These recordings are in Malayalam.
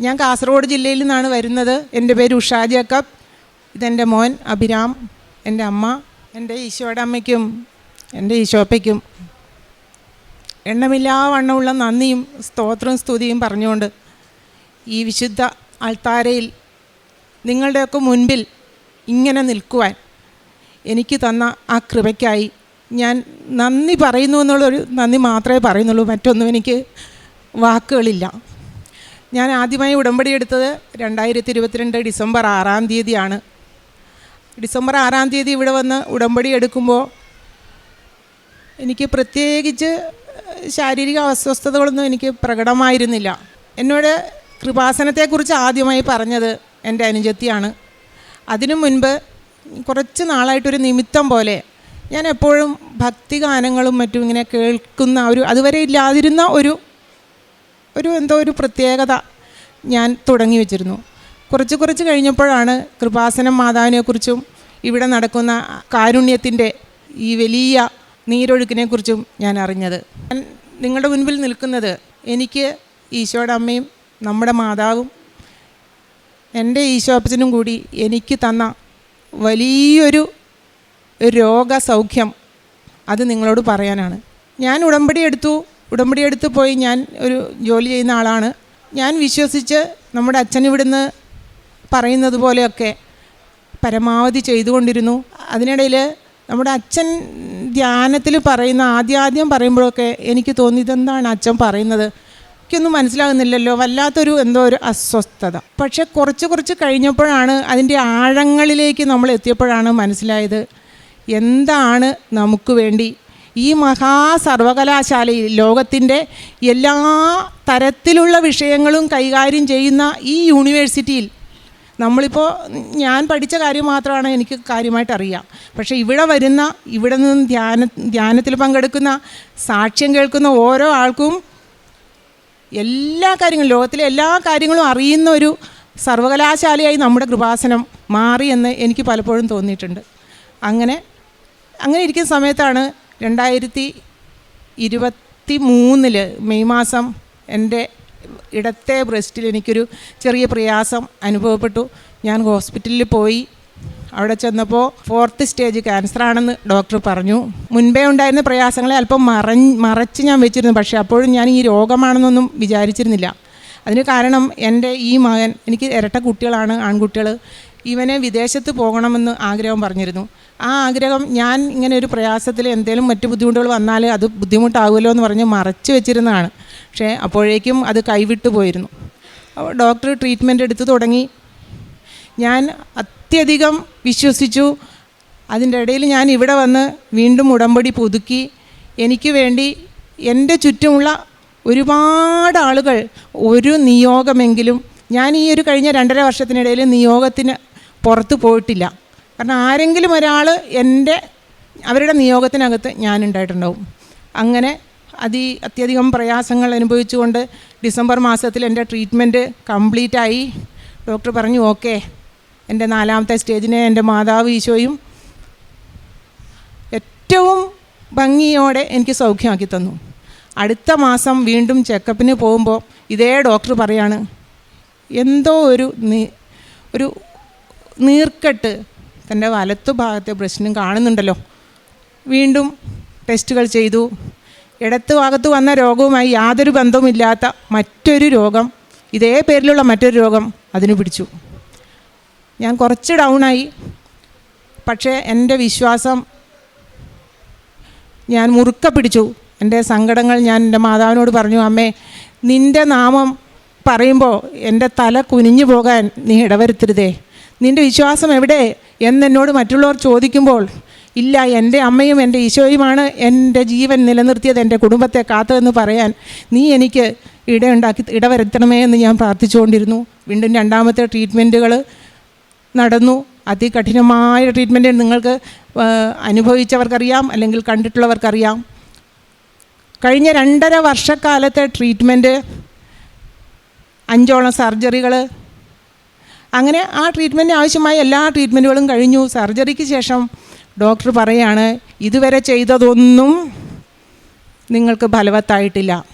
ഞാൻ കാസർഗോഡ് ജില്ലയിൽ നിന്നാണ് വരുന്നത്. എന്റെ പേര് ഉഷാ ജേക്കബ്. ഇതെന്റെ മോൻ അഭിരാം. എന്റെ അമ്മ എന്റെ ഈശോയുടെ അമ്മയ്ക്കും എന്റെ ഈശോപ്പയ്ക്കും എണ്ണമില്ലാ വണ്ണമുള്ള നന്ദിയും സ്തോത്രവും സ്തുതിയും പറഞ്ഞുകൊണ്ട് ഈ വിശുദ്ധ അൾത്താരയിൽ നിങ്ങളുടെയൊക്കെ മുൻപിൽ ഇങ്ങനെ നിൽക്കുവാൻ എനിക്ക് തന്ന ആ കൃപയ്ക്കായി ഞാൻ നന്ദി പറയുന്നു എന്നുള്ളൊരു നന്ദി മാത്രമേ പറയുന്നുള്ളൂ. മറ്റൊന്നും എനിക്ക് വാക്കുകളില്ല. ഞാൻ ആദ്യമായി ഉടമ്പടി എടുത്തത് രണ്ടായിരത്തി ഇരുപത്തിരണ്ട് ഡിസംബർ ആറാം തീയതിയാണ്. ഡിസംബർ ആറാം തീയതി ഇവിടെ വന്ന് ഉടമ്പടി എടുക്കുമ്പോൾ എനിക്ക് പ്രത്യേകിച്ച് ശാരീരിക അസ്വസ്ഥതകളൊന്നും എനിക്ക് പ്രകടമായിരുന്നില്ല. എന്നോട് കൃപാസനത്തെക്കുറിച്ച് ആദ്യമായി പറഞ്ഞത് എന്റെ അനുജത്തിയാണ്. അതിനു മുൻപ് കുറച്ച് നാളായിട്ടൊരു നിമിത്തം പോലെ ഞാൻ എപ്പോഴും ഭക്തിഗാനങ്ങളും മറ്റും ഇങ്ങനെ കേൾക്കുന്ന ഒരു അതുവരെ ഇല്ലാതിരുന്ന ഒരു ഒരു എന്തോ ഒരു പ്രത്യേകത ഞാൻ തുടങ്ങി വെച്ചിരുന്നു. കുറച്ച് കുറച്ച് കഴിഞ്ഞപ്പോഴാണ് കൃപാസനം മാതാവിനെക്കുറിച്ചും ഇവിടെ നടക്കുന്ന കാരുണ്യത്തിന്റെ ഈ വലിയ നീരൊഴുക്കിനെക്കുറിച്ചും ഞാൻ അറിഞ്ഞത്. ഞാൻ നിങ്ങളുടെ മുൻപിൽ നിൽക്കുന്നത് എനിക്ക് ഈശോയുടെ അമ്മയും നമ്മുടെ മാതാവും എന്റെ ഈശോ അപ്പച്ചനും കൂടി എനിക്ക് തന്ന വലിയൊരു രോഗസൗഖ്യം അത് നിങ്ങളോട് പറയാനാണ്. ഞാൻ ഉടമ്പടി എടുത്തു. ഉടമ്പടി എടുത്ത് പോയി ഞാൻ ഒരു ജോലി ചെയ്യുന്ന ആളാണ്. ഞാൻ വിശ്വസിച്ച് നമ്മുടെ അച്ഛൻ ഇവിടുന്ന് പറയുന്നത് പോലെയൊക്കെ പരമാവധി ചെയ്തുകൊണ്ടിരുന്നു. അതിനിടയിൽ നമ്മുടെ അച്ഛൻ ധ്യാനത്തിൽ പറയുന്ന ആദ്യാദ്യം പറയുമ്പോഴൊക്കെ എനിക്ക് തോന്നി ഇതെന്താണ് അച്ഛൻ പറയുന്നത്? എനിക്കൊന്നും മനസ്സിലാകുന്നില്ലല്ലോ. വല്ലാത്തൊരു എന്തോ ഒരു അസ്വസ്ഥത. പക്ഷെ കുറച്ച് കുറച്ച് കഴിഞ്ഞപ്പോഴാണ് അതിന്റെ ആഴങ്ങളിലേക്ക് നമ്മൾ എത്തിയപ്പോഴാണ് മനസ്സിലായത്. എന്താണ് നമുക്ക് വേണ്ടി ഈ മഹാ സർവകലാശാലയിൽ ലോകത്തിന്റെ എല്ലാ തരത്തിലുള്ള വിഷയങ്ങളും കൈകാര്യം ചെയ്യുന്ന ഈ യൂണിവേഴ്സിറ്റിയിൽ നമ്മളിപ്പോൾ ഞാൻ പഠിച്ച കാര്യം മാത്രമാണ് എനിക്ക് കാര്യമായിട്ട് അറിയാം. പക്ഷേ ഇവിടെ വരുന്ന ഇവിടെ നിന്ന് ധ്യാന ധ്യാനത്തിൽ പങ്കെടുക്കുന്ന സാക്ഷ്യം കേൾക്കുന്ന ഓരോ ആൾക്കും എല്ലാ കാര്യങ്ങളും ലോകത്തിലെ എല്ലാ കാര്യങ്ങളും അറിയുന്ന ഒരു സർവകലാശാലയായി നമ്മുടെ കൃപാസനം മാറി എന്ന് എനിക്ക് പലപ്പോഴും തോന്നിയിട്ടുണ്ട്. അങ്ങനെ അങ്ങനെ ഇരിക്കുന്ന സമയത്താണ് രണ്ടായിരത്തി ഇരുപത്തി മൂന്നിൽ മെയ് മാസം എന്റെ ഇടത്തെ ബ്രസ്റ്റിൽ എനിക്കൊരു ചെറിയ പ്രയാസം അനുഭവപ്പെട്ടു. ഞാൻ ഹോസ്പിറ്റലിൽ പോയി. അവിടെ ചെന്നപ്പോൾ ഫോർത്ത് സ്റ്റേജ് ക്യാൻസർ ആണെന്ന് ഡോക്ടർ പറഞ്ഞു. മുൻപേ ഉണ്ടായിരുന്ന പ്രയാസങ്ങളെ അല്പം മറ മറച്ച് ഞാൻ വെച്ചിരുന്നു. പക്ഷേ അപ്പോഴും ഞാൻ ഈ രോഗമാണെന്നൊന്നും വിചാരിച്ചിരുന്നില്ല. അതിന് കാരണം എന്റെ ഈ മകൻ എനിക്ക് ഇരട്ട കുട്ടികളാണ് ആൺകുട്ടികൾ ഇവനെ വിദേശത്ത് പോകണമെന്ന് ആഗ്രഹം പറഞ്ഞിരുന്നു. ആ ആഗ്രഹം ഞാൻ ഇങ്ങനെ ഒരു പ്രയാസത്തിൽ എന്തെങ്കിലും മറ്റു ബുദ്ധിമുട്ടുകൾ വന്നാൽ അത് ബുദ്ധിമുട്ടാകുമല്ലോ എന്ന് പറഞ്ഞ് മറച്ച് വെച്ചിരുന്നതാണ്. പക്ഷേ അപ്പോഴേക്കും അത് കൈവിട്ടു പോയിരുന്നു. അപ്പോൾ ഡോക്ടർ ട്രീറ്റ്മെന്റ് എടുത്തു തുടങ്ങി. ഞാൻ അത്യധികം വിശ്വസിച്ചു. അതിന്റെ ഇടയിൽ ഞാൻ ഇവിടെ വന്ന് വീണ്ടും ഉടമ്പടി പുതുക്കി. എനിക്ക് വേണ്ടി എന്റെ ചുറ്റുമുള്ള ഒരുപാട് ആളുകൾ ഒരു നിയോഗമെങ്കിലും ഞാൻ ഈ ഒരു കഴിഞ്ഞ രണ്ടര വർഷത്തിനിടയിൽ നിയോഗത്തിന് പുറത്ത് പോയിട്ടില്ല. കാരണം ആരെങ്കിലും ഒരാൾ എന്റെ അവരുടെ നിയോഗത്തിനകത്ത് ഞാനുണ്ടായിട്ടുണ്ടാവും. അങ്ങനെ അതി അത്യധികം പ്രയാസങ്ങൾ അനുഭവിച്ചുകൊണ്ട് ഡിസംബർ മാസത്തിൽ എന്റെ ട്രീറ്റ്മെന്റ് കംപ്ലീറ്റായി. ഡോക്ടർ പറഞ്ഞു ഓക്കെ എന്റെ നാലാമത്തെ സ്റ്റേജിനെ എന്റെ മാതാവ് ഈശോയും ഏറ്റവും ഭംഗിയോടെ എനിക്ക് സൗഖ്യമാക്കി തന്നു. അടുത്ത മാസം വീണ്ടും ചെക്കപ്പിന് പോകുമ്പോൾ ഇതേ ഡോക്ടർ പറയാണ് എന്തോ ഒരു ഒരു നീർക്കെട്ട് തന്റെ വലത്തു ഭാഗത്തെ ബ്രസ്റ്റിനും കാണുന്നുണ്ടല്ലോ. വീണ്ടും ടെസ്റ്റുകൾ ചെയ്തു. ഇടത്ത് ഭാഗത്ത് വന്ന രോഗവുമായി യാതൊരു ബന്ധവുമില്ലാത്ത മറ്റൊരു രോഗം ഇതേ പേരിലുള്ള മറ്റൊരു രോഗം അതിന് പിടിച്ചു. ഞാൻ കുറച്ച് ഡൗണായി പക്ഷേ എന്റെ വിശ്വാസം ഞാൻ മുറുക്ക പിടിച്ചു. എന്റെ സങ്കടങ്ങൾ ഞാൻ എന്റെ മാതാവിനോട് പറഞ്ഞു അമ്മേ നിന്റെ നാമം പറയുമ്പോൾ എന്റെ തല കുനിഞ്ഞു പോകാൻ നീ ഇടവരുത്തരുതേ. നിന്റെ വിശ്വാസം എവിടെ? എന്നെന്നോട് മറ്റുള്ളവർ ചോദിക്കുമ്പോൾ ഇല്ല എന്റെ അമ്മയും എന്റെ ഈശോയുമാണ് എന്റെ ജീവൻ നിലനിർത്തിയത് എന്റെ കുടുംബത്തെ കാത്തതെന്ന് പറയാൻ നീ എനിക്ക് ഇടയുണ്ടാക്കി ഇടവരുത്തണമേ എന്ന് ഞാൻ പ്രാർത്ഥിച്ചുകൊണ്ടിരുന്നു. വീണ്ടും രണ്ടാമത്തെ ട്രീറ്റ്മെന്റുകൾ നടന്നു. അതികഠിനമായ ട്രീറ്റ്മെന്റ് നിങ്ങൾക്ക് അനുഭവിച്ചവർക്കറിയാം അല്ലെങ്കിൽ കണ്ടിട്ടുള്ളവർക്കറിയാം. കഴിഞ്ഞ രണ്ടര വർഷക്കാലത്തെ ട്രീറ്റ്മെന്റ് അഞ്ചോളം സർജറികൾ അങ്ങനെ ആ ട്രീറ്റ്മെന്റിന് ആവശ്യമായ എല്ലാ ട്രീറ്റ്മെന്റുകളും കഴിഞ്ഞു. സർജറിക്ക് ശേഷം ഡോക്ടർ പറയാണ് ഇതുവരെ ചെയ്തതൊന്നും നിങ്ങൾക്ക് ഫലവത്തായിട്ടില്ല.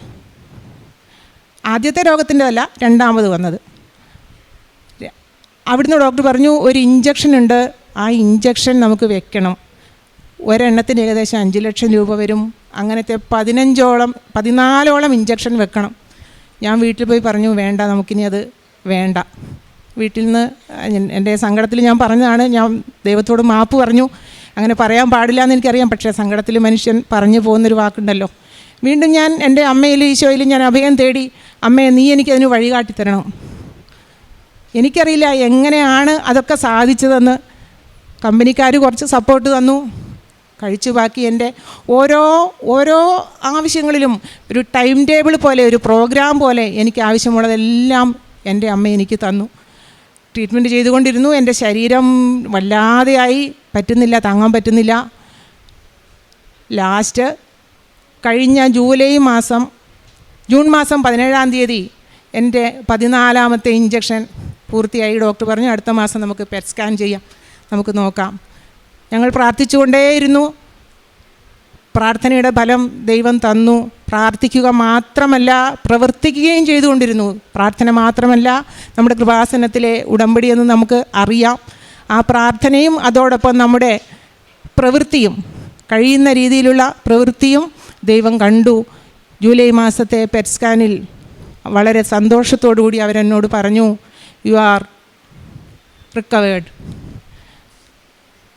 ആദ്യത്തെ രോഗത്തിന്റെ അല്ല രണ്ടാമത് വന്നത്. അവിടുന്ന് ഡോക്ടർ പറഞ്ഞു ഒരു ഇഞ്ചക്ഷൻ ഉണ്ട്. ആ ഇഞ്ചക്ഷൻ നമുക്ക് വെക്കണം. ഒരെണ്ണത്തിന് ഏകദേശം അഞ്ച് ലക്ഷം രൂപ വരും. അങ്ങനത്തെ പതിനഞ്ചോളം പതിനാലോളം ഇഞ്ചക്ഷൻ വെക്കണം. ഞാൻ വീട്ടിൽ പോയി പറഞ്ഞു വേണ്ട നമുക്കിനി അത് വേണ്ട. വീട്ടിൽ നിന്ന് എന്റെ സങ്കടത്തിൽ ഞാൻ പറഞ്ഞതാണ് ഞാൻ ദൈവത്തോട് മാപ്പ് പറഞ്ഞു. അങ്ങനെ പറയാൻ പാടില്ല എന്ന് എനിക്കറിയാം പക്ഷേ സങ്കടത്തിൽ മനുഷ്യൻ പറഞ്ഞു പോകുന്നൊരു വാക്കുണ്ടല്ലോ. വീണ്ടും ഞാൻ എന്റെ അമ്മയിലും ഈശോയിലും ഞാൻ അഭയം തേടി അമ്മയെ നീ എനിക്കതിന് വഴികാട്ടി തരണം? എനിക്കറിയില്ല എങ്ങനെയാണ് അതൊക്കെ സാധിച്ചതെന്ന്. കമ്പനിക്കാർ കുറച്ച് സപ്പോർട്ട് തന്നു. കഴിച്ചു ബാക്കി എന്റെ ഓരോ ഓരോ ആവശ്യങ്ങളിലും ഒരു ടൈം ടേബിൾ പോലെ ഒരു പ്രോഗ്രാം പോലെ എനിക്ക് ആവശ്യമുള്ളതെല്ലാം എന്റെ അമ്മ എനിക്ക് തന്നു. ട്രീറ്റ്മെന്റ് ചെയ്തുകൊണ്ടിരുന്നു. എന്റെ ശരീരം വല്ലാതെയായി. പറ്റുന്നില്ല താങ്ങാൻ പറ്റുന്നില്ല. ലാസ്റ്റ് കഴിഞ്ഞ ജൂലൈ മാസം ജൂൺ മാസം പതിനേഴാം തീയതി എന്റെ പതിനാലാമത്തെ ഇഞ്ചക്ഷൻ പൂർത്തിയായി. ഡോക്ടർ പറഞ്ഞു അടുത്ത മാസം നമുക്ക് പെറ്റ് സ്കാൻ ചെയ്യാം. നമുക്ക് നോക്കാം. ഞങ്ങൾ പ്രാർത്ഥിച്ചുകൊണ്ടേയിരുന്നു. പ്രാർത്ഥനയുടെ ഫലം ദൈവം തന്നു. പ്രാർത്ഥിക്കുക മാത്രമല്ല പ്രവർത്തിക്കുകയും ചെയ്തുകൊണ്ടിരുന്നു. പ്രാർത്ഥന മാത്രമല്ല നമ്മുടെ കൃപാസനത്തിലെ ഉടമ്പടിയെന്ന് നമുക്ക് അറിയാം. ആ പ്രാർത്ഥനയും അതോടൊപ്പം നമ്മുടെ പ്രവൃത്തിയും കഴിയുന്ന രീതിയിലുള്ള പ്രവൃത്തിയും ദൈവം കണ്ടു. ജൂലൈ മാസത്തെ പെറ്റ്സ്കാനിൽ വളരെ സന്തോഷത്തോടു കൂടി അവരെന്നോട് പറഞ്ഞു യു ആർ റിക്കവേർഡ്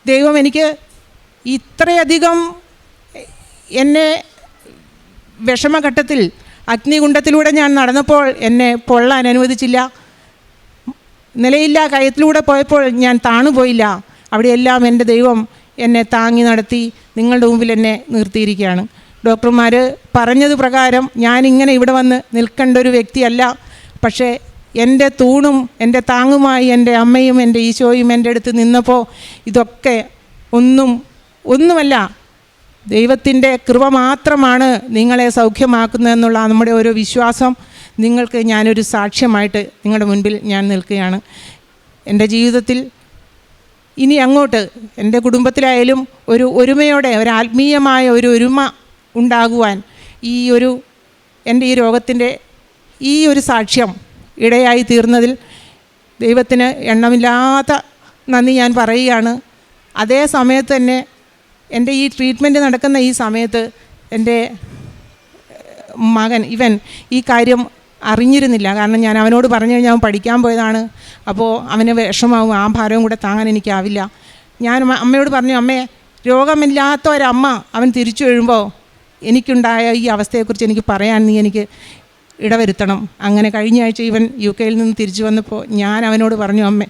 ദൈവം എനിക്ക് ഇത്രയധികം എന്നെ വിഷമഘട്ടത്തിൽ അഗ്നികുണ്ഡത്തിലൂടെ ഞാൻ നടന്നപ്പോൾ എന്നെ പൊള്ളാൻ അനുവദിച്ചില്ല. നിലയില്ല കയത്തിലൂടെ പോയപ്പോൾ ഞാൻ താണുപോയില്ല. അവിടെയെല്ലാം എന്റെ ദൈവം എന്നെ താങ്ങി നടത്തി നിങ്ങളുടെ മുമ്പിൽ എന്നെ നിർത്തിയിരിക്കുകയാണ്. ഡോക്ടർമാർ പറഞ്ഞത് പ്രകാരം ഞാനിങ്ങനെ ഇവിടെ വന്ന് നിൽക്കേണ്ട ഒരു വ്യക്തിയല്ല. പക്ഷേ എന്റെ തൂണും എന്റെ താങ്ങുമായി എന്റെ അമ്മയും എന്റെ ഈശോയും എന്റെ അടുത്ത് നിന്നപ്പോൾ ഇതൊക്കെ ഒന്നും ഒന്നുമല്ല ദൈവത്തിന്റെ കൃപ മാത്രമാണ് നിങ്ങളെ സൗഖ്യമാക്കുന്നതെന്നുള്ള നമ്മുടെ ഒരു വിശ്വാസം നിങ്ങൾക്ക് ഞാനൊരു സാക്ഷ്യമായിട്ട് നിങ്ങളുടെ മുൻപിൽ ഞാൻ നിൽക്കുകയാണ്. എന്റെ ജീവിതത്തിൽ ഇനി അങ്ങോട്ട് എന്റെ കുടുംബത്തിലായാലും ഒരു ഒരുമയോടെ ഒരു ആത്മീയമായ ഒരു ഒരുമ ഉണ്ടാകുവാൻ ഈ ഒരു എന്റെ ഈ രോഗത്തിന്റെ ഈ ഒരു സാക്ഷ്യം ഇടയായി തീർന്നതിൽ ദൈവത്തിന് എണ്ണമില്ലാത്ത നന്ദി ഞാൻ പറയുകയാണ്. അതേ സമയത്ത് തന്നെ എന്റെ ഈ ട്രീറ്റ്മെന്റ് നടക്കുന്ന ഈ സമയത്ത് എന്റെ മകൻ ഇവൻ ഈ കാര്യം അറിഞ്ഞിരുന്നില്ല. കാരണം ഞാൻ അവനോട് പറഞ്ഞു കഴിഞ്ഞാൽ അവൻ പഠിക്കാൻ പോയതാണ്. അപ്പോൾ അവന് വിഷമാവും ആ ഭാരവും കൂടെ താങ്ങാൻ എനിക്കാവില്ല. ഞാൻ അമ്മയോട് പറഞ്ഞു അമ്മേ രോഗമില്ലാത്ത ഒരമ്മ അവൻ തിരിച്ചു വീഴുമ്പോൾ എനിക്കുണ്ടായ ഈ അവസ്ഥയെക്കുറിച്ച് എനിക്ക് പറയാൻ നീ എനിക്ക് ഇടവരുത്തണം. അങ്ങനെ കഴിഞ്ഞ ആഴ്ച ഇവൻ യു കെയിൽ നിന്ന് തിരിച്ചു വന്നപ്പോൾ ഞാൻ അവനോട് പറഞ്ഞു അമ്മേ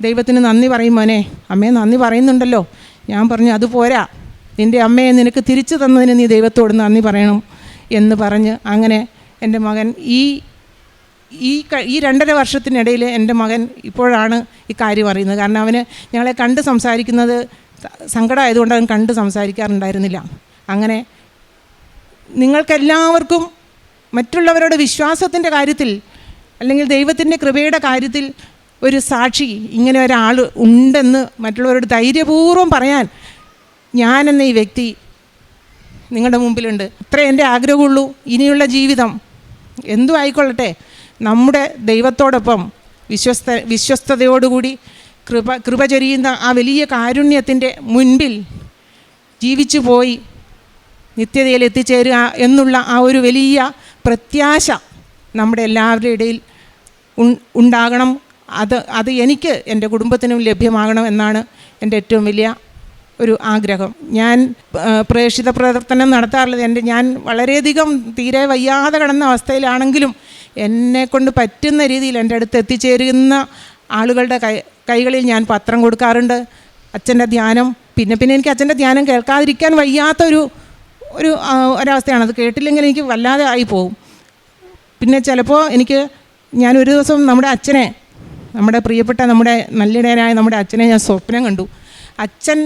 ദൈവത്തിന് നന്ദി പറയും മോനെ. അമ്മേ നന്ദി പറയുന്നുണ്ടല്ലോ. ഞാൻ പറഞ്ഞു അത് പോരാ. നിന്റെ അമ്മയെ നിനക്ക് തിരിച്ചു തന്നതിന് നീ ദൈവത്തോട് നന്ദി പറയണം എന്ന് പറഞ്ഞ് അങ്ങനെ എന്റെ മകൻ ഈ ഈ ഈ രണ്ടര വർഷത്തിനിടയിൽ എന്റെ മകൻ ഇപ്പോഴാണ് ഈ കാര്യം അറിയുന്നത്. കാരണം അവന് ഞങ്ങളെ കണ്ട് സംസാരിക്കുന്നത് സങ്കടമായതുകൊണ്ട് അവൻ കണ്ട് സംസാരിക്കാറുണ്ടായിരുന്നില്ല. അങ്ങനെ നിങ്ങൾക്കെല്ലാവർക്കും മറ്റുള്ളവരുടെ വിശ്വാസത്തിന്റെ കാര്യത്തിൽ അല്ലെങ്കിൽ ദൈവത്തിന്റെ കൃപയുടെ കാര്യത്തിൽ ഒരു സാക്ഷി ഇങ്ങനെ ഒരാൾ ഉണ്ടെന്ന് മറ്റുള്ളവരോട് ധൈര്യപൂർവം പറയാൻ ഞാനെന്ന ഈ വ്യക്തി നിങ്ങളുടെ മുമ്പിലുണ്ട്. ഇത്രേ എന്റെ ആഗ്രഹമുള്ളൂ. ഇനിയുള്ള ജീവിതം എന്തു ആയിക്കൊള്ളട്ടെ. നമ്മുടെ ദൈവത്തോടൊപ്പം വിശ്വസ്ത വിശ്വസ്തയോടുകൂടി കൃപ കൃപ ചൊരിയുന്ന ആ വലിയ കാരുണ്യത്തിന്റെ മുൻപിൽ ജീവിച്ചു പോയി നിത്യതയിൽ എത്തിച്ചേരുക എന്നുള്ള ആ ഒരു വലിയ പ്രത്യാശ നമ്മുടെ എല്ലാവരുടെ ഇടയിൽ ഉണ്ടാകണം. അത് അത് എനിക്ക് എന്റെ കുടുംബത്തിനും ലഭ്യമാകണം എന്നാണ് എന്റെ ഏറ്റവും വലിയ ഒരു ആഗ്രഹം. ഞാൻ പ്രേക്ഷിത പ്രവർത്തനം നടത്താറുള്ളത് എന്റെ ഞാൻ വളരെയധികം തീരെ വയ്യാതെ കിടന്ന അവസ്ഥയിലാണെങ്കിലും എന്നെ കൊണ്ട് പറ്റുന്ന രീതിയിൽ എന്റെ അടുത്ത് എത്തിച്ചേരുന്ന ആളുകളുടെ കൈ കൈകളിൽ ഞാൻ പത്രം കൊടുക്കാറുണ്ട് അച്ഛന്റെ ധ്യാനം. പിന്നെ പിന്നെ എനിക്ക് അച്ഛന്റെ ധ്യാനം കേൾക്കാതിരിക്കാൻ വയ്യാത്തൊരു ഒരു ഒരവസ്ഥയാണ്. അത് കേട്ടില്ലെങ്കിൽ എനിക്ക് വല്ലാതെ ആയി പോകും. പിന്നെ ചിലപ്പോൾ എനിക്ക് ഞാൻ ഒരു ദിവസം നമ്മുടെ അച്ഛനെ നമ്മുടെ പ്രിയപ്പെട്ട നമ്മുടെ നല്ലിടയനായ നമ്മുടെ അച്ഛനെ ഞാൻ സ്വപ്നം കണ്ടു. അച്ഛൻ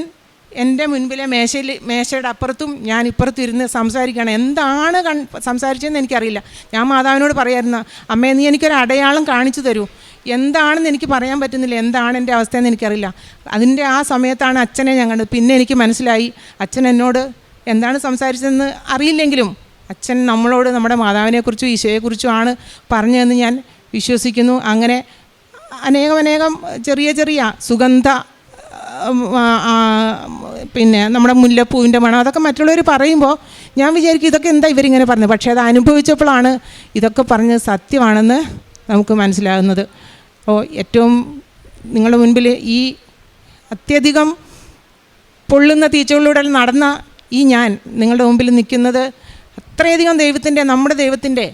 എന്റെ മുൻപിലെ മേശയിൽ മേശയുടെ അപ്പുറത്തും ഞാൻ ഇപ്പുറത്തും ഇരുന്ന് സംസാരിക്കുകയാണ്. എന്താണ് കൺ സംസാരിച്ചതെന്ന് എനിക്കറിയില്ല. ഞാൻ മാതാവിനോട് പറയായിരുന്നു അമ്മേ നീ എനിക്കൊരു അടയാളം കാണിച്ചു തരൂ. എന്താണെന്ന് എനിക്ക് പറയാൻ പറ്റുന്നില്ല. എന്താണ് എന്റെ അവസ്ഥയെന്ന് എനിക്കറിയില്ല. അതിന്റെ ആ സമയത്താണ് അച്ഛനെ ഞാൻ കണ്ടത്. പിന്നെ എനിക്ക് മനസ്സിലായി അച്ഛൻ എന്നോട് എന്താണ് സംസാരിച്ചതെന്ന് അറിയില്ലെങ്കിലും അച്ഛൻ നമ്മളോട് നമ്മുടെ മാതാവിനെക്കുറിച്ചും ഈശോയെക്കുറിച്ചും ആണ് പറഞ്ഞതെന്ന് ഞാൻ വിശ്വസിക്കുന്നു. അങ്ങനെ അനേകം അനേകം ചെറിയ ചെറിയ സുഗന്ധ പിന്നെ നമ്മുടെ മുല്ലപ്പൂവിന്റെ മണം അതൊക്കെ മറ്റുള്ളവർ പറയുമ്പോൾ ഞാൻ വിചാരിക്കും ഇതൊക്കെ എന്താ ഇവരിങ്ങനെ പറഞ്ഞത്? പക്ഷേ അത് അനുഭവിച്ചപ്പോഴാണ് ഇതൊക്കെ പറഞ്ഞ് സത്യമാണെന്ന് നമുക്ക് മനസ്സിലാകുന്നത്. അപ്പോൾ ഏറ്റവും നിങ്ങളുടെ മുൻപിൽ ഈ അത്യധികം പൊള്ളുന്ന തീച്ചകളിലൂടെ നടന്ന ഈ ഞാൻ നിങ്ങളുടെ മുമ്പിൽ നിൽക്കുന്നത് അത്രയധികം ദൈവത്തിന്റെ നമ്മുടെ ദൈവത്തിന്റെ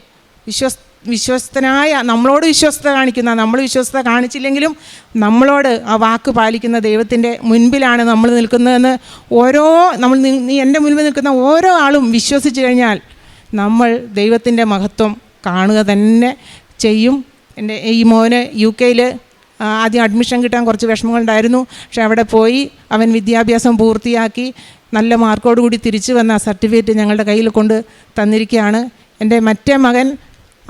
വിശ്വസ് വിശ്വസ്തനായ നമ്മളോട് വിശ്വസ്ത കാണിക്കുന്ന നമ്മൾ വിശ്വസ്ത കാണിച്ചില്ലെങ്കിലും നമ്മളോട് ആ വാക്ക് പാലിക്കുന്ന ദൈവത്തിന്റെ മുൻപിലാണ് നമ്മൾ നിൽക്കുന്നതെന്ന് ഓരോ നമ്മൾ നീ എന്റെ മുൻപിൽ നിൽക്കുന്ന ഓരോ ആളും വിശ്വസിച്ച് കഴിഞ്ഞാൽ നമ്മൾ ദൈവത്തിന്റെ മഹത്വം കാണുക തന്നെ ചെയ്യും. എന്റെ ഈ മോന് യു കെയിൽ ആദ്യം അഡ്മിഷൻ കിട്ടാൻ കുറച്ച് വിഷമങ്ങളുണ്ടായിരുന്നു. പക്ഷെ അവിടെ പോയി അവൻ വിദ്യാഭ്യാസം പൂർത്തിയാക്കി നല്ല മാർക്കോടുകൂടി തിരിച്ചു വന്ന ആ സർട്ടിഫിക്കറ്റ് ഞങ്ങളുടെ കയ്യിൽ കൊണ്ട് തന്നിരിക്കുകയാണ്. എന്റെ മറ്റേ മകൻ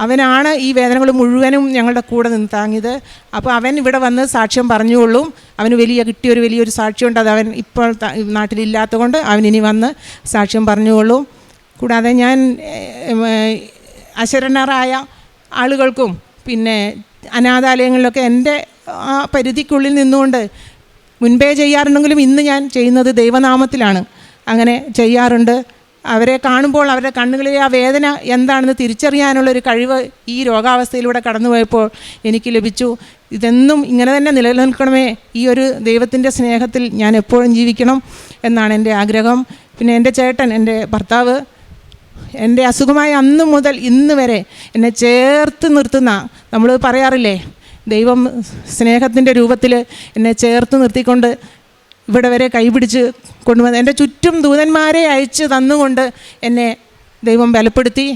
അവനാണ് ഈ വേദനകൾ മുഴുവനും ഞങ്ങളുടെ കൂടെ നിന്ന് താങ്ങിയത്. അപ്പോൾ അവൻ ഇവിടെ വന്ന് സാക്ഷ്യം പറഞ്ഞുകൊള്ളും. അവന് വലിയ കിട്ടിയൊരു വലിയൊരു സാക്ഷ്യമുണ്ട്. അത് അവൻ ഇപ്പോൾ നാട്ടിലില്ലാത്തതുകൊണ്ട് ഇനി വന്ന് സാക്ഷ്യം പറഞ്ഞുകൊള്ളും. കൂടാതെ ഞാൻ അശരണറായ ആളുകൾക്കും പിന്നെ അനാഥാലയങ്ങളിലൊക്കെ എന്റെ ആ പരിധിക്കുള്ളിൽ നിന്നുകൊണ്ട് മുൻപേ ചെയ്യാറുണ്ടെങ്കിലും ഇന്ന് ഞാൻ ചെയ്യുന്നത് ദൈവനാമത്തിലാണ്. അങ്ങനെ ചെയ്യാറുണ്ട്. അവരെ കാണുമ്പോൾ അവരുടെ കണ്ണുകളിലെ ആ വേദന എന്താണെന്ന് തിരിച്ചറിയാനുള്ള ഒരു കഴിവ് ഈ രോഗാവസ്ഥയിലൂടെ കടന്നുപോയപ്പോൾ എനിക്ക് ലഭിച്ചു. ഇതെന്നും ഇങ്ങനെ തന്നെ നിലനിൽക്കണമേ. ഈ ഒരു ദൈവത്തിന്റെ സ്നേഹത്തിൽ ഞാൻ എപ്പോഴും ജീവിക്കണം എന്നാണ് എന്റെ ആഗ്രഹം. പിന്നെ എന്റെ ചേട്ടൻ എന്റെ ഭർത്താവ് എന്റെ അസുഖമായ അന്ന് മുതൽ ഇന്ന് വരെ എന്നെ ചേർത്ത് നിർത്തുന്ന നമ്മൾ പറയാറില്ലേ ദൈവം സ്നേഹത്തിന്റെ രൂപത്തിൽ എന്നെ ചേർത്ത് നിർത്തിക്കൊണ്ട് ഇവിടെ വരെ കൈപിടിച്ച് കൊണ്ടുവന്ന് എന്റെ ചുറ്റും ദൂതന്മാരെ അയച്ച് തന്നുകൊണ്ട് എന്നെ ദൈവം ബലപ്പെടുത്തി.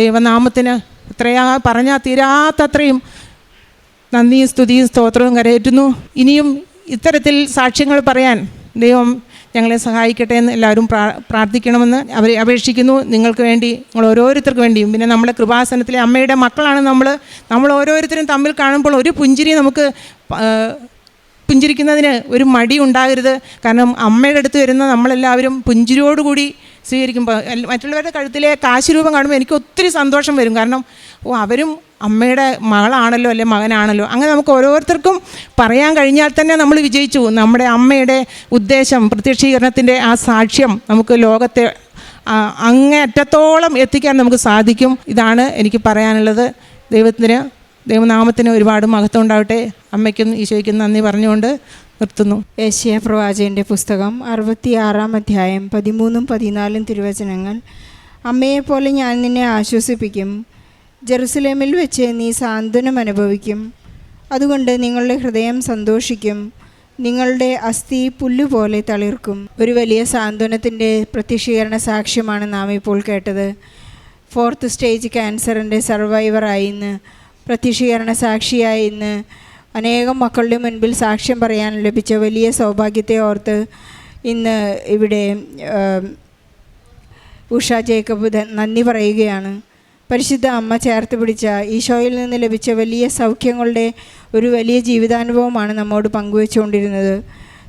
ദൈവനാമത്തിന് ഇത്രയാ പറഞ്ഞാൽ തീരാത്തത്രയും നന്ദിയും സ്തുതിയും സ്തോത്രവും കരയേറ്റുന്നു. ഇനിയും ഇത്തരത്തിൽ സാക്ഷ്യങ്ങൾ പറയാൻ ദൈവം ഞങ്ങളെ സഹായിക്കട്ടെ എന്ന് എല്ലാവരും പ്രാ പ്രാർത്ഥിക്കണമെന്ന് അവരെ അപേക്ഷിക്കുന്നു. നിങ്ങൾക്ക് വേണ്ടി നിങ്ങൾ ഓരോരുത്തർക്ക് വേണ്ടിയും പിന്നെ നമ്മുടെ കൃപാസനത്തിലെ അമ്മയുടെ മക്കളാണ് നമ്മൾ നമ്മൾ ഓരോരുത്തരും തമ്മിൽ കാണുമ്പോൾ ഒരു പുഞ്ചിരി നമുക്ക് പുഞ്ചിരിക്കുന്നതിന് ഒരു മടി ഉണ്ടാകരുത്. കാരണം അമ്മയുടെ അടുത്ത് വരുന്ന നമ്മളെല്ലാവരും പുഞ്ചിരിയോടുകൂടി സ്വീകരിക്കുമ്പോൾ മറ്റുള്ളവരുടെ കഴുത്തിലെ കാശ് രൂപം കാണുമ്പോൾ എനിക്ക് ഒത്തിരി സന്തോഷം വരും. കാരണം ഓ അവരും അമ്മയുടെ മകളാണല്ലോ അല്ലെ മകനാണല്ലോ. അങ്ങനെ നമുക്ക് ഓരോരുത്തർക്കും പറയാൻ കഴിഞ്ഞാൽ തന്നെ നമ്മൾ വിജയിച്ചു നമ്മുടെ അമ്മയുടെ ഉദ്ദേശം പ്രത്യക്ഷീകരണത്തിന്റെ ആ സാക്ഷ്യം നമുക്ക് ലോകത്തെ അങ്ങേറ്റത്തോളം എത്തിക്കാൻ നമുക്ക് സാധിക്കും. ഇതാണ് എനിക്ക് പറയാനുള്ളത്. ദൈവത്തിന് ദൈവനാമത്തിന് ഒരുപാട് മഹത്വം ഉണ്ടാവട്ടെ. അമ്മയ്ക്കും ഈശോയ്ക്കും നന്ദി പറഞ്ഞുകൊണ്ട് നിർത്തുന്നു. ഏഷ്യ പ്രവാചകന്റെ പുസ്തകം അറുപത്തിയാറാം അധ്യായം പതിമൂന്നും പതിനാലും തിരുവചനങ്ങൾ. അമ്മയെപ്പോലെ ഞാൻ നിന്നെ ആശ്വസിപ്പിക്കും. ജെറുസലേമിൽ വെച്ച് നീ സാന്ത്വനം അനുഭവിക്കും. അതുകൊണ്ട് നിങ്ങളുടെ ഹൃദയം സന്തോഷിക്കും. നിങ്ങളുടെ അസ്ഥി പുല്ലുപോലെ തളിർക്കും. ഒരു വലിയ സാന്ത്വനത്തിന്റെ പ്രത്യക്ഷീകരണ സാക്ഷ്യമാണ് നാം ഇപ്പോൾ കേട്ടത്. ഫോർത്ത് സ്റ്റേജ് ക്യാൻസറിന്റെ സർവൈവറായി ഇന്ന് പ്രത്യക്ഷീകരണ സാക്ഷിയായി ഇന്ന് അനേകം മക്കളുടെ മുൻപിൽ സാക്ഷ്യം പറയാൻ ലഭിച്ച വലിയ സൗഭാഗ്യത്തെ ഓർത്ത് ഇന്ന് ഇവിടെ ഉഷ ജേക്കബ് നന്ദി പറയുകയാണ്. പരിശുദ്ധ അമ്മ ചേർത്ത് പിടിച്ച ഈശോയിൽ നിന്ന് ലഭിച്ച വലിയ സൗഖ്യങ്ങളുടെ ഒരു വലിയ ജീവിതാനുഭവമാണ് നമ്മോട് പങ്കുവെച്ചുകൊണ്ടിരുന്നത്.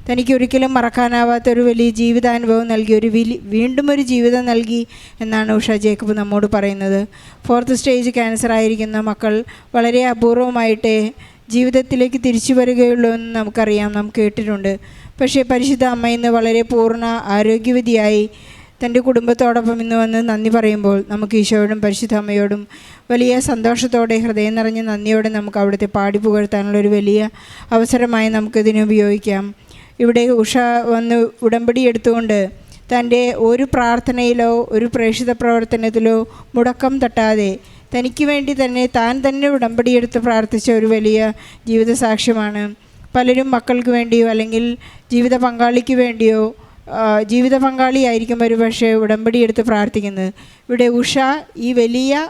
തനിക്ക് ഒരിക്കലും മറക്കാനാവാത്ത ഒരു വലിയ ജീവിതാനുഭവം നൽകി ഒരു വിലി വീണ്ടും ഒരു ജീവിതം നൽകി എന്നാണ് ഉഷ ജേക്കബ് നമ്മോട് പറയുന്നത്. ഫോർത്ത് സ്റ്റേജ് ക്യാൻസർ ആയിരിക്കുന്ന മക്കൾ വളരെ അപൂർവമായിട്ടേ ജീവിതത്തിലേക്ക് തിരിച്ചു വരികയുള്ളൂ എന്ന് നമുക്കറിയാം നാം കേട്ടിട്ടുണ്ട്. പക്ഷേ പരിശുദ്ധ അമ്മ ഇന്ന് വളരെ പൂർണ ആരോഗ്യവതിയായി തന്റെ കുടുംബത്തോടൊപ്പം ഇന്ന് വന്ന് നന്ദി പറയുമ്പോൾ നമുക്ക് ഈശോയോടും പരിശുദ്ധ അമ്മയോടും വലിയ സന്തോഷത്തോടെ ഹൃദയം നിറഞ്ഞ നന്ദിയോടെ നമുക്ക് അവിടുത്തെ പാടി പുകഴ്ത്താനുള്ള ഒരു വലിയ അവസരമായി നമുക്കിതിനെ ഉപയോഗിക്കാം. ഇവിടെ ഉഷ വന്ന് ഉടമ്പടി എടുത്തുകൊണ്ട് തന്റെ ഒരു പ്രാർത്ഥനയിലോ ഒരു പ്രേക്ഷിത പ്രവർത്തനത്തിലോ മുടക്കം തട്ടാതെ തനിക്ക് വേണ്ടി തന്നെ താൻ തന്നെ ഉടമ്പടിയെടുത്ത് പ്രാർത്ഥിച്ച ഒരു വലിയ ജീവിത സാക്ഷ്യമാണ്. പലരും മക്കൾക്ക് വേണ്ടിയോ അല്ലെങ്കിൽ ജീവിത പങ്കാളിക്ക് വേണ്ടിയോ ജീവിത പങ്കാളിയായിരിക്കും ഒരു പക്ഷേ ഉടമ്പടി എടുത്ത് പ്രാർത്ഥിക്കുന്നത്. ഇവിടെ ഉഷ ഈ വലിയ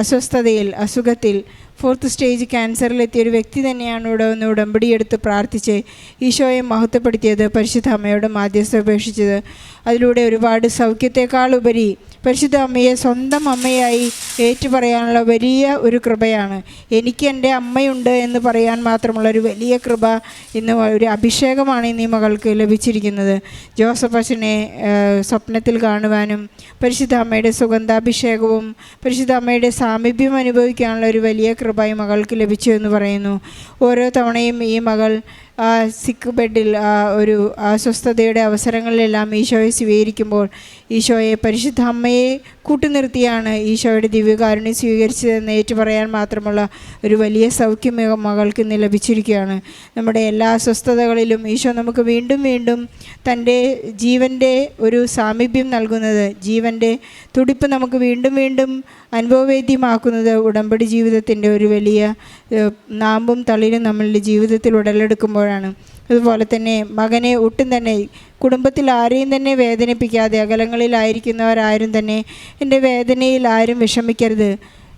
അസ്വസ്ഥതയിൽ അസുഖത്തിൽ ഫോർത്ത് സ്റ്റേജ് ക്യാൻസറിലെത്തിയ ഒരു വ്യക്തി തന്നെയാണ് ഇവിടെ ഒന്ന് ഉടമ്പടിയെടുത്ത് പ്രാർത്ഥിച്ച് ഈശോയെ മഹത്വപ്പെടുത്തിയത് പരിശുദ്ധ അമ്മയോട് മാധ്യസ്ഥ അപേക്ഷിച്ചത്. അതിലൂടെ ഒരുപാട് സൗഖ്യത്തെക്കാൾ ഉപരി പരിശുദ്ധ അമ്മയെ സ്വന്തം അമ്മയായി ഏറ്റുപറയാനുള്ള വലിയ ഒരു കൃപയാണ്. എനിക്ക് എന്റെ അമ്മയുണ്ട് എന്ന് പറയാൻ മാത്രമുള്ള ഒരു വലിയ കൃപ ഇന്ന് ഒരു അഭിഷേകമാണ് ഇന്ന് ഈ മകൾക്ക് ലഭിച്ചിരിക്കുന്നത്. ജോസഫ് അച്ഛനെ സ്വപ്നത്തിൽ കാണുവാനും പരിശുദ്ധ അമ്മയുടെ സുഗന്ധാഭിഷേകവും പരിശുദ്ധ അമ്മയുടെ സാമീപ്യം അനുഭവിക്കാനുള്ള ഒരു വലിയ കൃപ ഈ മകൾക്ക് ലഭിച്ചു എന്ന് പറയുന്നു. ഓരോ തവണയും ഈ മകൾ സിക്ക് ബെഡിൽ ഒരു അസ്വസ്ഥതയുടെ അവസരങ്ങളിലെല്ലാം ഈശോയെ സ്വീകരിക്കുമ്പോൾ ഈശോയെ പരിശുദ്ധ അമ്മയെ കൂട്ടുനിർത്തിയാണ് ഈശോയുടെ ദിവ്യകാരുണ്യം സ്വീകരിച്ചതെന്ന് ഏറ്റുപറയാൻ മാത്രമുള്ള ഒരു വലിയ സൗഖ്യം മകൾക്ക് ഇന്ന് ലഭിച്ചിരിക്കുകയാണ്. നമ്മുടെ എല്ലാ അസ്വസ്ഥതകളിലും ഈശോ നമുക്ക് വീണ്ടും വീണ്ടും തന്റെ ജീവന്റെ ഒരു സാമീപ്യം നൽകുന്നത് ജീവന്റെ തുടിപ്പ് നമുക്ക് വീണ്ടും വീണ്ടും അനുഭവവേദ്യമാക്കുന്നത് ഉടമ്പടി ജീവിതത്തിന്റെ ഒരു വലിയ നാമ്പും തളിരും നമ്മളുടെ ജീവിതത്തിൽ ഉടലെടുക്കുമ്പോഴാണ് അതുപോലെ തന്നെ മകനെ ഒട്ടും തന്നെ കുടുംബത്തിൽ ആരെയും തന്നെ വേദനിപ്പിക്കാതെ അകലങ്ങളിലായിരിക്കുന്നവരാരും തന്നെ എന്റെ വേദനയിൽ ആരും വിഷമിക്കരുത്.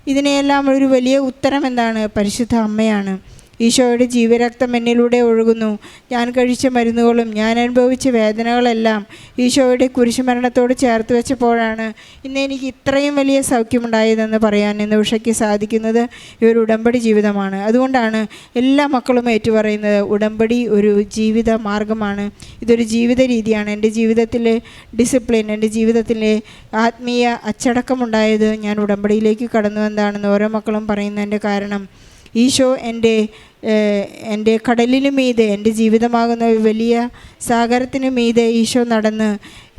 ഇതിനെയെല്ലാം ഒരു വലിയ ഉത്തരം എന്താണ് പരിശുദ്ധ അമ്മയാണ്. ഈശോയുടെ ജീവരക്തം എന്നിലൂടെ ഒഴുകുന്നു. ഞാൻ കഴിച്ച മരുന്നുകളും ഞാൻ അനുഭവിച്ച വേദനകളെല്ലാം ഈശോയുടെ കുരിശുമരണത്തോട് ചേർത്ത് വെച്ചപ്പോഴാണ് ഇന്ന് എനിക്ക് ഇത്രയും വലിയ സൗഖ്യമുണ്ടായതെന്ന് പറയാൻ ഇന്ന് ഉഷയ്ക്ക് സാധിക്കുന്നത് ഈ ഒരു ഉടമ്പടി ജീവിതമാണ്. അതുകൊണ്ടാണ് എല്ലാ മക്കളും ഏറ്റുപറയുന്നത് ഉടമ്പടി ഒരു ജീവിത മാർഗമാണ്. ഇതൊരു ജീവിത രീതിയാണ്. എന്റെ ജീവിതത്തിലെ ഡിസിപ്ലിൻ എന്റെ ജീവിതത്തിലെ ആത്മീയ അച്ചടക്കമുണ്ടായത് ഞാൻ ഉടമ്പടിയിലേക്ക് കടന്നു വന്നതാണെന്ന് ഓരോ മക്കളും പറയുന്നതിന്റെ കാരണം ഈശോ എന്റെ എന്റെ കടലിനു മീതെ എന്റെ ജീവിതമാകുന്ന വലിയ സാഗരത്തിനു മീതെ ഈശോ നടന്ന്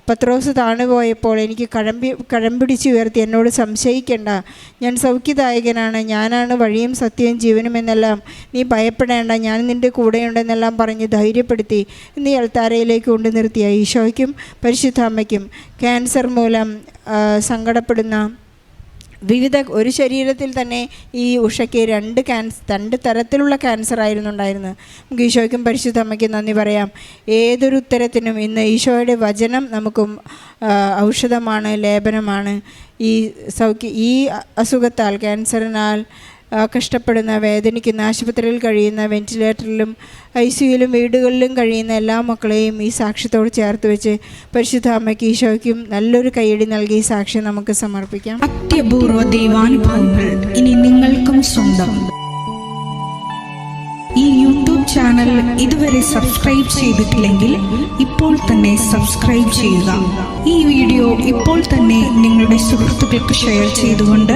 പത്രോസ് താണുപോയപ്പോൾ എനിക്ക് കഴമ്പി കഴമ്പിടിച്ച് ഉയർത്തി എന്നോട് സംശയിക്കേണ്ട. ഞാൻ സൗഖ്യദായകനാണ്. ഞാനാണ് വഴിയും സത്യവും ജീവനും എന്നെല്ലാം നീ ഭയപ്പെടേണ്ട. ഞാൻ നിന്റെ കൂടെയുണ്ടെന്നെല്ലാം പറഞ്ഞ് ധൈര്യപ്പെടുത്തി നീ അൾത്താരയിലേക്ക് കൊണ്ടു നിർത്തിയ ഈശോയ്ക്കും പരിശുദ്ധ അമ്മയ്ക്കും ക്യാൻസർ മൂലം സങ്കടപ്പെടുന്ന വിവിധ ഒരു ശരീരത്തിൽ തന്നെ ഈ ഉഷയ്ക്ക് രണ്ട് ക്യാൻസർ രണ്ട് തരത്തിലുള്ള ക്യാൻസർ ആയിരുന്നു ഉണ്ടായിരുന്നത് നമുക്ക് ഈശോയ്ക്കും പരിശുദ്ധ അമ്മയ്ക്കും നന്ദി പറയാം. ഏതൊരു ഉത്തരത്തിനും ഇന്ന് ഈശോയുടെ വചനം നമുക്കും ഔഷധമാണ് ലേപനമാണ്. ഈ സൗഖ്യ ഈ അസുഖത്താൽ ക്യാൻസറിനാൽ കഷ്ടപ്പെടുന്ന വേദനിക്കുന്ന ആശുപത്രിയിൽ കഴിയുന്ന വെന്റിലേറ്ററിലും ഐ സിയുയിലും വീടുകളിലും കഴിയുന്ന എല്ലാ മക്കളെയും ഈ സാക്ഷ്യത്തോട് ചേർത്ത് വെച്ച് പരിശുദ്ധ അമ്മയ്ക്ക് ഈശോയ്ക്കും നല്ലൊരു കൈയടി നൽകി ഈ സാക്ഷ്യം നമുക്ക് സമർപ്പിക്കാം. അത്യപൂർവ ദൈവാനുഭവങ്ങൾ ഇനി നിങ്ങൾക്കും സ്വന്തം. ഈ യൂട്യൂബ് ചാനൽ ഇതുവരെ സബ്സ്ക്രൈബ് ചെയ്തിട്ടില്ലെങ്കിൽ ഇപ്പോൾ തന്നെ സബ്സ്ക്രൈബ് ചെയ്യുക. ഈ വീഡിയോ ഇപ്പോൾ തന്നെ നിങ്ങളുടെ സുഹൃത്തുക്കൾക്ക് ഷെയർ ചെയ്തുകൊണ്ട്